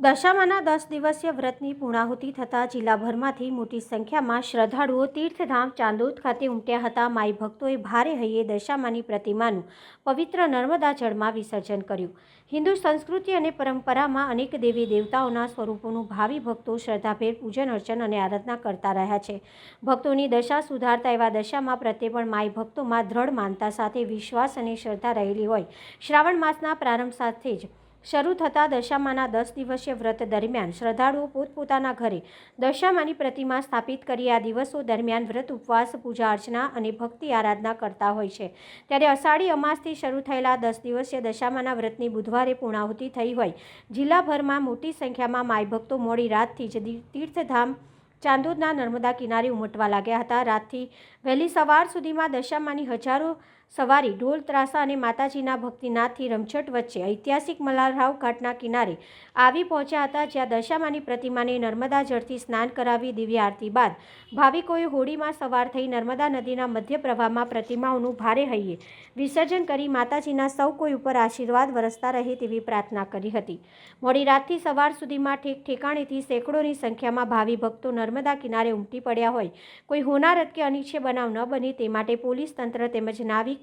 દશામાના દસ દિવસીય વ્રતની પૂર્ણાહુતિ થતાં જિલ્લાભરમાંથી મોટી સંખ્યામાં શ્રદ્ધાળુઓ તીર્થધામ ચાંદોદ ખાતે ઉમટ્યા હતા. માઈ ભક્તોએ ભારે હૈયે દશામાની પ્રતિમાનું પવિત્ર નર્મદા જળમાં વિસર્જન કર્યું. હિન્દુ સંસ્કૃતિ અને પરંપરામાં અનેક દેવી દેવતાઓના સ્વરૂપોનું ભાવિ ભક્તો શ્રદ્ધાભેર પૂજન અર્ચન અને આરાધના કરતા રહ્યા છે. ભક્તોની દશા સુધારતા એવા દશામાં પ્રત્યે પણ માઈ ભક્તોમાં દ્રઢ માનતા સાથે વિશ્વાસ અને શ્રદ્ધા રહેલી હોય. શ્રાવણ માસના પ્રારંભ સાથે જ શરૂ થતાં દશામાના દસ દિવસીય વ્રત દરમિયાન શ્રદ્ધાળુઓ પોતપોતાના ઘરે દશામાની પ્રતિમા સ્થાપિત કરી આ દિવસો દરમિયાન વ્રત ઉપવાસ, પૂજા અર્ચના અને ભક્તિ આરાધના કરતા હોય છે. ત્યારે અષાઢી અમાસથી શરૂ થયેલા દસ દિવસીય દશામાના વ્રતની બુધવારે પૂર્ણાહુતિ થઈ હોય. જિલ્લાભરમાં મોટી સંખ્યામાં માઈ ભક્તો મોડી રાતથી જ તીર્થધામ, ચાંદોદના નર્મદા કિનારે ઉમટવા લાગ્યા હતા. રાતથી વહેલી સવાર સુધીમાં દશામાની હજારો સવારી ઢોલ, ત્રાસા અને માતાજીના ભક્તિનાથથી રમછટ વચ્ચે ઐતિહાસિક મલારરાવ ઘાટના કિનારે આવી પહોંચ્યા હતા, જ્યાં દશામાની પ્રતિમાને નર્મદા જળથી સ્નાન કરાવી દિવ્ય આરતી બાદ ભાવિકોએ હોડીમાં સવાર થઈ નર્મદા નદીના મધ્ય પ્રવાહમાં પ્રતિમાઓનું ભારે હૈયે વિસર્જન કરી માતાજીના સૌ કોઈ ઉપર આશીર્વાદ વરસતા રહે તેવી પ્રાર્થના કરી હતી. મોડી રાતથી સવાર સુધીમાં ઠેક ઠેકાણેથી સેંકડોની સંખ્યામાં ભાવિ ભક્તો નર્મદા કિનારે ઉમટી પડ્યા હોય, કોઈ હોનારત કે અનિચ્છે બનાવ ન બને તે માટે પોલીસ તંત્ર તેમજ નાવિક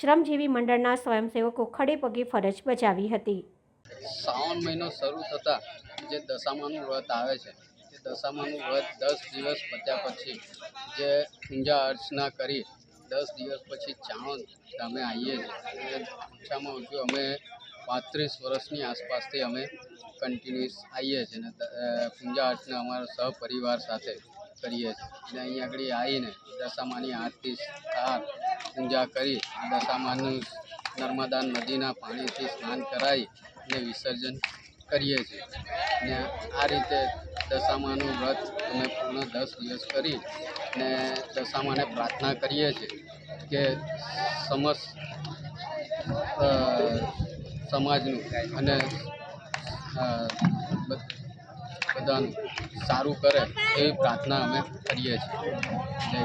શ્રમજીવી મંડળના સ્વયંસેવકો ખડે પગે ફરજ બજાવી હતી. શ્રાવણ મહિનો શરૂ થતાં જે દશામાનું વ્રત આવે છે, તે દશામાનું વ્રત દસ દિવસ પત્યા પછી જે પૂજા અર્ચના કરી, દસ દિવસ પછી ચાણોદ અમે આવીએ છીએ. ઓછામાં ઓછું અમે પાંત્રીસ વર્ષની આસપાસથી અમે કન્ટિન્યુઅસ આવીએ છીએ અને પૂજા અર્ચના અમારા સહપરિવાર સાથે કરીએ છીએ. અને અહીં આગળ આવીને દશામાની આરતી સ્ટાર પૂજા કરી દશામાનું નર્મદા નદીના પાણીથી સ્નાન કરાવી અને વિસર્જન કરીએ છીએ. ને આ રીતે દશામાનું વ્રત અમે પૂર્ણ દસ દિવસ કરી ને દશામાને પ્રાર્થના કરીએ છીએ કે સમસ્ત સમાજનું અને બધાનું સારું કરે એવી પ્રાર્થના અમે કરીએ છીએ. જય